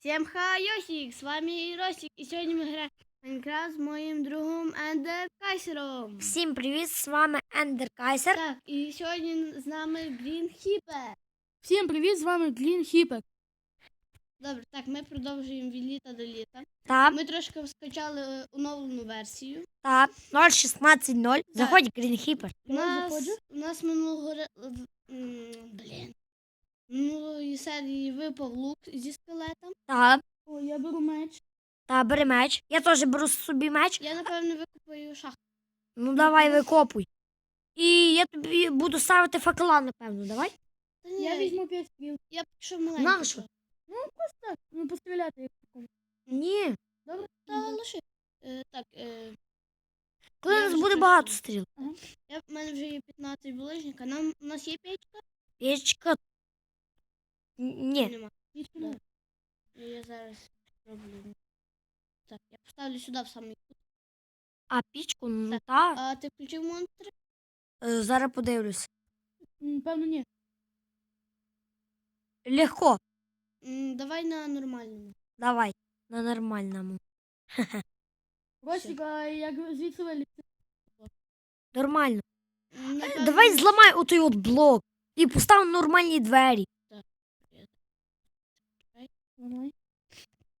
Всем хайосик, с вами Росик, и сегодня мы играем в Майнкрафт с моим другом Эндер Кайсером. Всім привіт! З вами Ендер Кайсер. Так, і сьогодні з нами Грін Хіпер. Всім привіт, з вами Глін Хіпер. Добре, так, ми продовжуємо від літа до літа. Та, Ми трошки скачали е, оновлену версію. та 016.0. Заходь Green Хіпер. У Я нас, заходжу. у нас минулого ре- м, блін. Минулої серії випав лук зі скелетом. Та, О, я беру меч. та бери меч. Я теж беру собі меч. Я, напевно, викупаю шахту. Ну давай викопуй. І я тобі буду ставити факела, напевно, давай. Та ні, Я візьму 5 стріл. я поки що маленький. Нащо? Так, ну постріляти як такому. Ні. Та лиши. Е, так, е, Коли Я нас вже буде щось багато стріл. я, в мене вже є 15 булижника. Нам, у нас є печка? Печка. Н- Ні. Нема. Нічого Да. Не. Я зараз зроблю. Так, я поставлю сюди в самий кут. А пічку, ну Так. та. А ти включив монстри? Е, Зараз подивлюсь. Певно, ні. Легко. М, давай на нормальному. Давай. На нормальному. Росік, а як звідси вилізти? Нормально. М, напевно, Давай зламай отой от блок. І постав нормальні двері.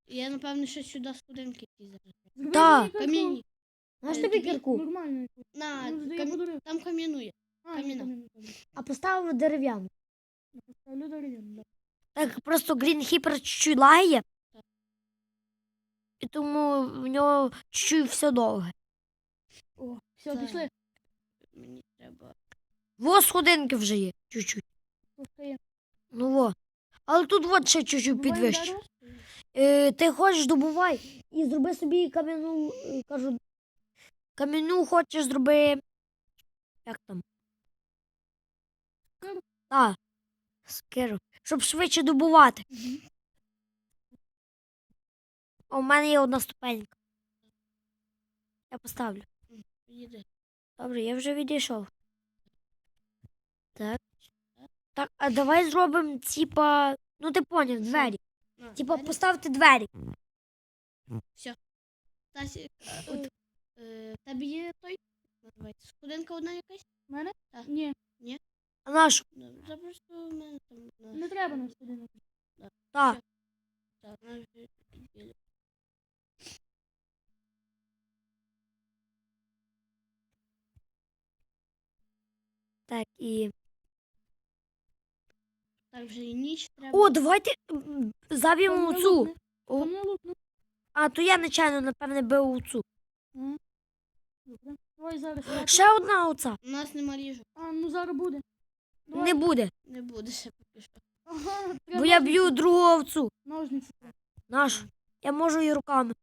Я, напевно, ще сюди сходинки якісь зараз. Зроби Та. мені кирку. Камінні. Знаєш Е, тобі кірку? Нормально. На, Ну, я кам... там кам'янує. А, ні, каміна. А поставив дерев'яну. Я Поставлю дерев'яну, да. Так просто Green Хіпер чуть-чуть лагає. Так. І тому в нього чуть-чуть все довге. О, все, Так. пішли. Мені треба. Во сходинки вже є. Чуть-чуть. Ну во. Але тут от ще чуть-чуть Буває Е, ти хочеш добувай і зроби собі кам'яну, е, кажу, кам'яну хочеш зроби. Як там? Скиру? Так. Скиру. Щоб швидше добувати. А у мене є одна ступенька. Я поставлю. Добре, я вже відійшов. Так. Так, а давай зробимо, типа. Ну ти поняв, двері. На, Типа двері. поставити двері. Стасік, е, от, е, тебе є той? Називається. Сходинка одна якась? У мене? Так. Ні, А наш? Ну, Це просто в мене там. на- не треба нам сюди. Так. Так, на. Так, і. Так, вже і ніч треба. О, давайте заб'ємо цю. А, то я нечайно, напевне, бив у цю. Ага. Зараз. Ще одна оця. У нас нема ріжу. А, ну зараз буде. Давай. Не буде. Не буде ще поки що. Ага, Бо я б'ю другу овцу. Ножниці. Нашу. Я можу і руками.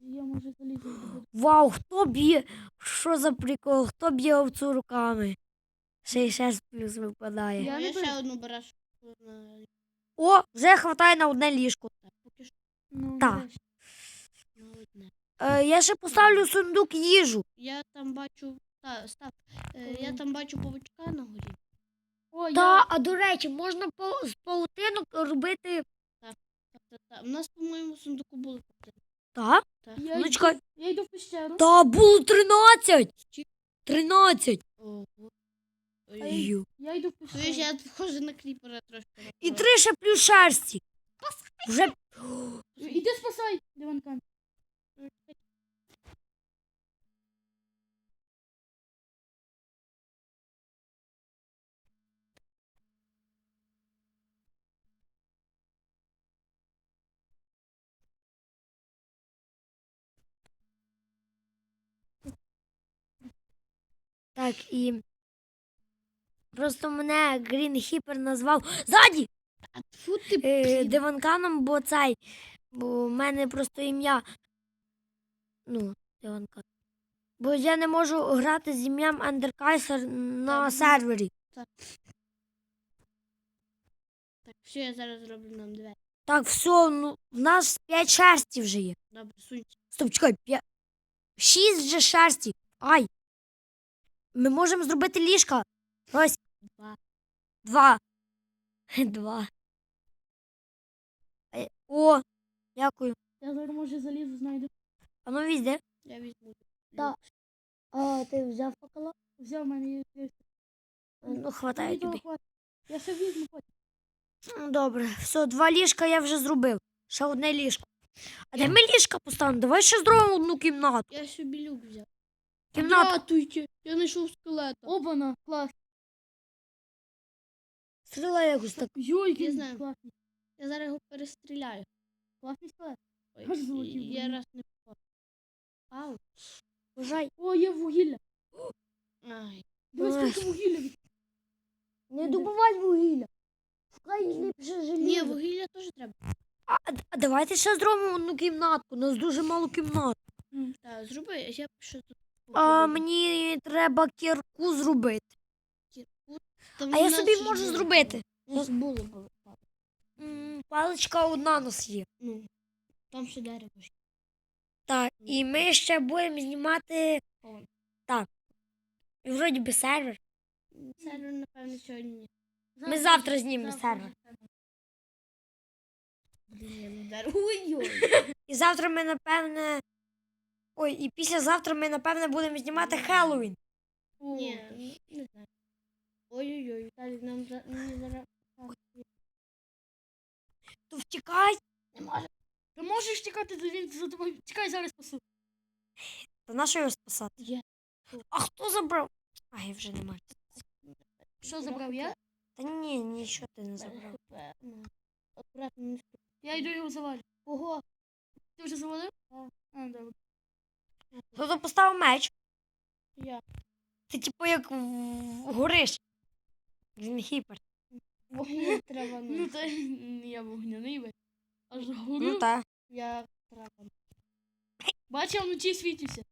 Я можу залізти. Вау, хто б'є? Що за прикол? Хто б'є овцю руками? Ще й 6 плюс випадає. Я Я, ще одну барашку на О, вже хватає на одне ліжко. Ну, Так. на одне. Е, я ще поставлю сундук їжу. Я там бачу. Та, став. Е, я там бачу павучка на горі. О, Та, я... а до речі, можна по, з паутинок робити. Так, так, так. так. У нас, по-моєму, в сундуку було павутина. Так? Так. Я, Ну йду, чекай. я йду в пещеру. Та було 13! Чи- 13! Ого. Ю. Я йду в Чуєш, я схожа на кріпера трошки. І три ще плюс шерсті. Вже Іди спасай, Диванкан. Так, і. Просто мене Green Хіпер назвав ззаді! Е. Диванканом, бо цей. Бо в мене просто ім'я. Ну, Диванкан. Бо я не можу грати з ім'ям Андеркайсер на Так. сервері. Так, все, я зараз зроблю нам двері. Так, все, ну, в нас 5 шерсті вже є. Добре, сунься. Стоп, чекай, 5. 6 вже шерсті. Ай. Ми можемо зробити ліжка. Ось. Два. Два. Е, Дякую. Я зараз може залізу знайду. А ну візде. Я візьму. Так. А ти взяв факела? Взяв мене є. є. Ну, хватає тобі. Я ще візьму потім. М, Добре, все, два ліжка я вже зробив. Ще одне ліжко. А де ми ліжка поставимо? Давай ще зробимо одну кімнату. Я собі люк взяв. Кімнату. Дратуйте, я знайшов скелета. Обана, клас. Стріла якось так. Йой, Я знаю. класний. Я зараз його перестріляю. Класний і- я раз не попав. Ау. Вважай. О, є вугілля. Ай. Дивись, скільки вугілля. від- Не добувай вугілля. Шукай ліпше Ні, вугілля теж треба. А, а давайте ще зробимо одну кімнатку. У нас дуже мало кімнат. Так, зроби, я ще тут. А мені треба кірку зробити. Там А я собі ж можу було. зробити. У нас було було. М, Паличка одна у нас є. Ну, там ще дерево. ще. Так, і ми ще будемо знімати. О. Так. І вроді би сервер. Ну, напевно, сьогодні. ні. Ми завтра знімемо сервер. Блін, я не дерево. Ой-ой. І завтра ми, напевне. Ой, і післязавтра ми, напевне, будемо знімати Хеллоуін. Ні, ну, не знаю. Ой-ой-ой, Віталій, нам за... мені зараз... То втікай. Не може. Ти можеш тікати, то він за тобою. Тікай, зараз спасу. Та на що його спасати? Є. А хто забрав? Ай, вже немає. Що забрав я? Та ні, нічого ти не забрав. Ну, не. Я йду його завалю. Ого, Ти вже завалив? Так. А, добре. Хто поставив меч? я. Ти типу як в- гориш. Він гіпер. Вогня трава. Ну, та я вогняний весь. Аж Ну горю. так. Я трава. Бачив, вночі світився.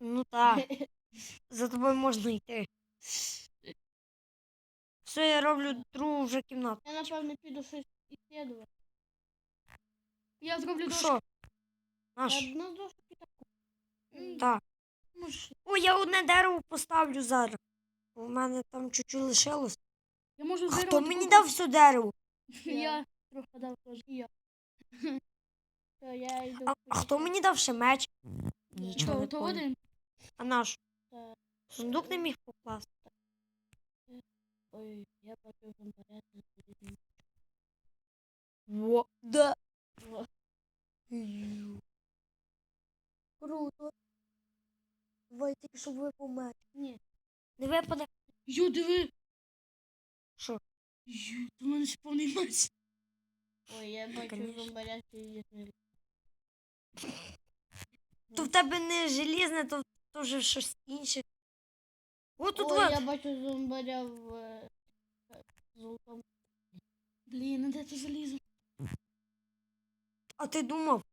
Ну так. За тобою можна йти. Все, я роблю другу вже кімнату. Я, напевно, піду щось іслідувати. Я зроблю дошку. Що? Наш? Я на дошки таку. Так. Можеш. О, я одне дерево поставлю зараз. У мене там чуть-чуть лишилось. Я можу дерево хто мені дав все дерево? Я трохи дав теж. І я. Все, я йду. А, а хто мені дав ще меч? Нічого То, не то понял. один. А наш? Сундук не міг покласти. Ой, я бачу зомбаря. Во, да. Во. Круто. Давай тільки, щоб випав меч. Ні. Не випаде. Ю, диви. Що? У мене ще повний меч. Ой, я бачу зомбаря, що є. То в тебе не желізне, то, то вже щось інше. О, тут Ой, от. я бачу зомбаря в е, золотому. Блін, а де ти залізо? А ти думав?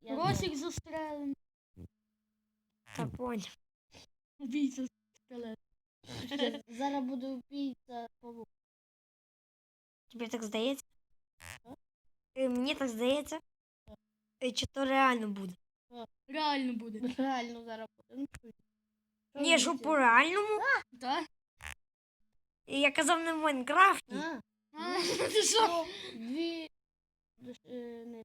Я Росік застрелений. Та поняв. Убійця скелет. Зараз буде убійця павук. Тобі так здається? Так. Е, Мені так здається. Е, Чи то реально буде? Реально буде. Реально зараз буде. Ну, чуй. Що Ні, ви що хотіли? по реальному. Так? І Я казав не в Майнкрафті. А, А, Ти що? ну, дві... е, не,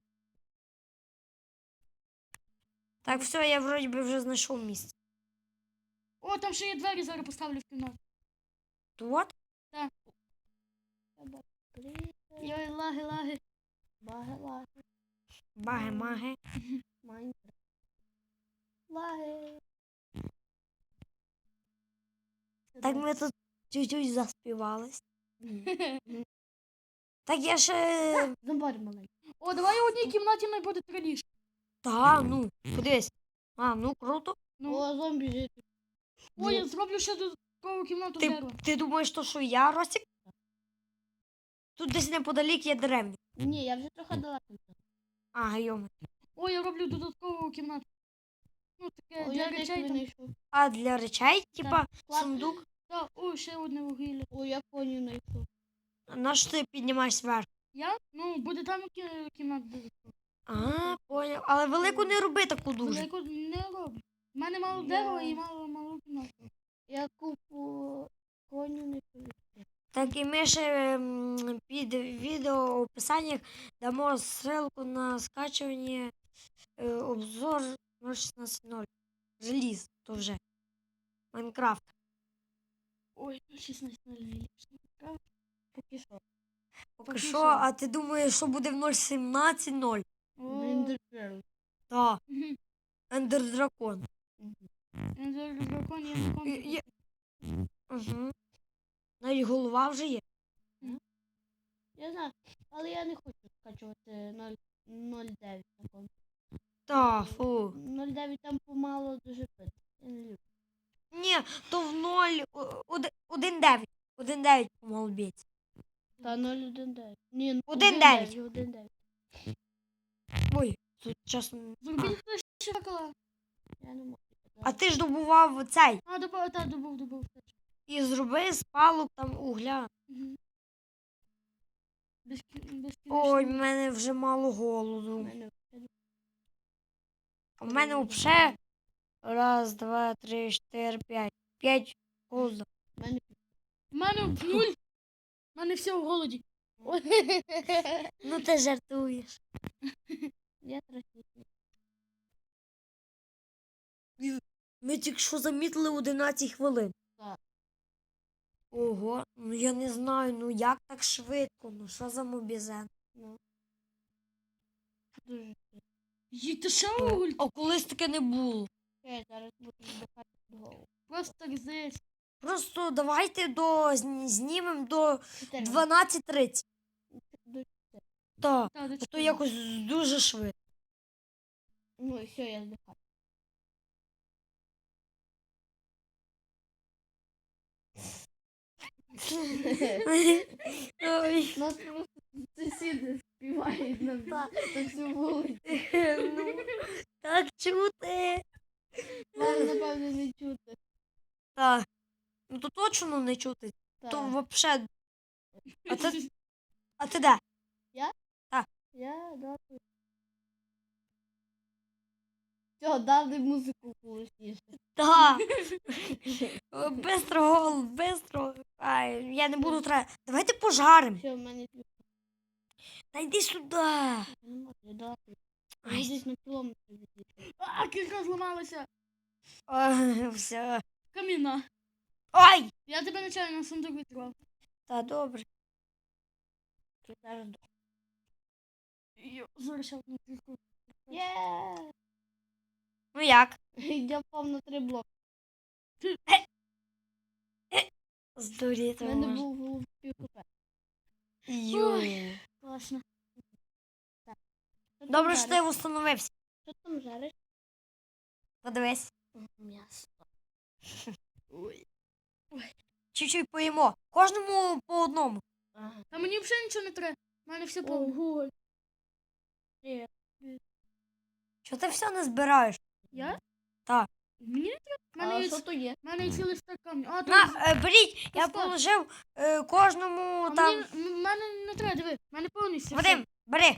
Так, все, я вроді би вже знайшов місце. О, там ще є двері, зараз поставлю в кімнату. Тут? треба крити, Йой, лаги, лаги. баги, лаги, Баги-маги. Майнкрафт. Лаги. Так ми тут чуть-чуть заспівались. Так я ще. Зомбар маленький. О, давай у одній кімнаті не буде три ліжка. Та, ну, подивись. А, ну круто. Ну, О, зомбі жити. о, я зроблю ще додаткову кімнату Ти, дерева. ти думаєш, то, що я Росік? Тут десь неподалік є деревня. Ні, я вже трохи далеко. А, гайоми. О, я роблю додаткову кімнату. Ну, таке О, для я речей там. знайшов. А для речей, типа, Клас. сундук. Так, о, ще одне вугілля. О, я коню знайшов. На що ти піднімаєш вверх? Я? Ну, буде там кі- кімната додаткова. А, поняв. Але велику не роби таку дуже. Велику не роблю. У мене мало Я- дерева і мало малу кімнату. Я купу коню не знайшов. Так і ми ще під відео в описаннях дамо ссылку на скачування е, обзор 0.16.0. Реліз то вже. Майнкрафт. Ой, 16 0 Поки що. Поки Поки що, а ти думаєш, що буде в 0.17.0? Ender Pearl. Так, Ендер Дракон. Ендер дракон, я не Угу. Навіть голова вже є. Я знаю, але я не хочу скачувати 0.9 на комп. Та, фу. 0.9 там помало дуже пити. Я не люблю. Ні, то в 0, 1.9. 1.9 помалу б'ється. Та 0.1.9. Ні, 1.9. 1.9. Ой, тут чесно. Зробіть хтось ще факела. Я не можу. А ти ж добував цей. А, добав, та, добув, добув. І зроби з палок там угля. Ой, в мене вже мало У голоду. мене У мене взагалі раз, два, три, чотири, п'ять. П'ять голоду. в мене В мене нуль. В мене все в голоді. Ну ти жартуєш. я трохи. Ми тільки що замітили 11 хвилин. Так. Ого, ну я не знаю, ну як так швидко? Ну що за мобізен? Дуже. Їдьте ще уголь. А колись таке не було. Я зараз буду голову. Просто так здається. Просто давайте до зні- знімемо до 12.30. До... Так, Та, до то якось дуже швидко. Ну і все, я здихаю. Ой. Нас просто сусіди співають на, на всю вулицю. Ну, так чути. Нам, напевно, не чути. Так. Ну то точно не чути. Так. То вообще. А ти, а ти де? Я дав. Все, дали музику голосніше. Так. Бистро гол, бистро. Ай, я не буду треба. Давайте пожаримо. Все, в мене. Та йди сюди. Я. Ай. Десь на кілометр. А, кілька зламалася. Ой, все. Каміна. Ой! Я тебе нечайно на сундук відкривав. Та добре. Зараз я одну кільку. Є! Ну як? Я впав на три блоки. Здуріти У мене був був пів. Йой. Класно. Що там Добре, що жариш? ти встановився. Що там жариш? Подивись. М'ясо. Чуть-чуть поїмо. Кожному по одному. Ага. Та мені взагалі нічого не треба. У мене все повно. Ого. Що ти все не збираєш? Я? Так. Мені не треба. У мене А є, що то є? в мене є цілий стак камню. А, На, е, беріть, я положив е, кожному а там. мені, м- мене не треба, диви. Мене повністю. все. Вадим, бери.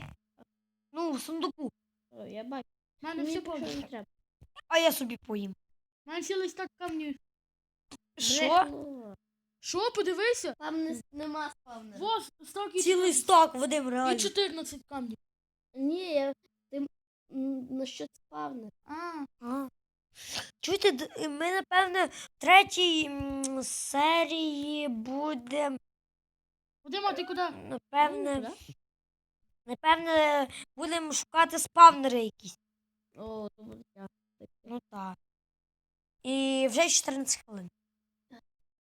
Ну, в сундуку. О, Я бачу. Мене Мені все більше не треба. А я собі поїм. У мене цілий стак камню. Що? Брехло. Що, подивися? Там не, нема спавнера. Вот, стак і, Цілий сток, Вадим, і реально. 14 камнів. Ні, я... На що це спавнер? А, А. Чуєте, ми, напевне, в третій м, серії будемо, Вадим, а ти куди? напевне, напевне, будемо шукати спавнери якісь. О, то буде тяжко. Ну так. І вже 14 хвилин.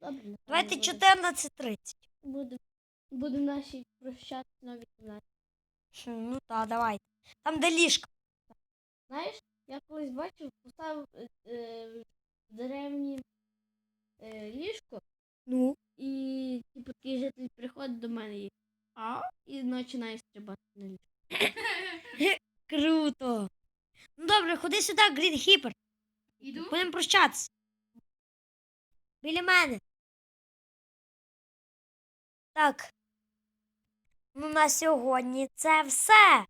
Добре. Давайте буде. 14.30. Буде, буде наші прощати на 18. Хм, Ну так, давайте. Там де ліжко. Знаєш, я колись бачив, поставив е, е, в деревні е, ліжко, Ну. і типу такий житель приходить до мене і, а? і починає стрибати на ліжко. Круто. Ну добре, ходи сюди, Грін Хіпер. Іду. Будемо прощатися. Біля мене. Так. Ну на сьогодні це все.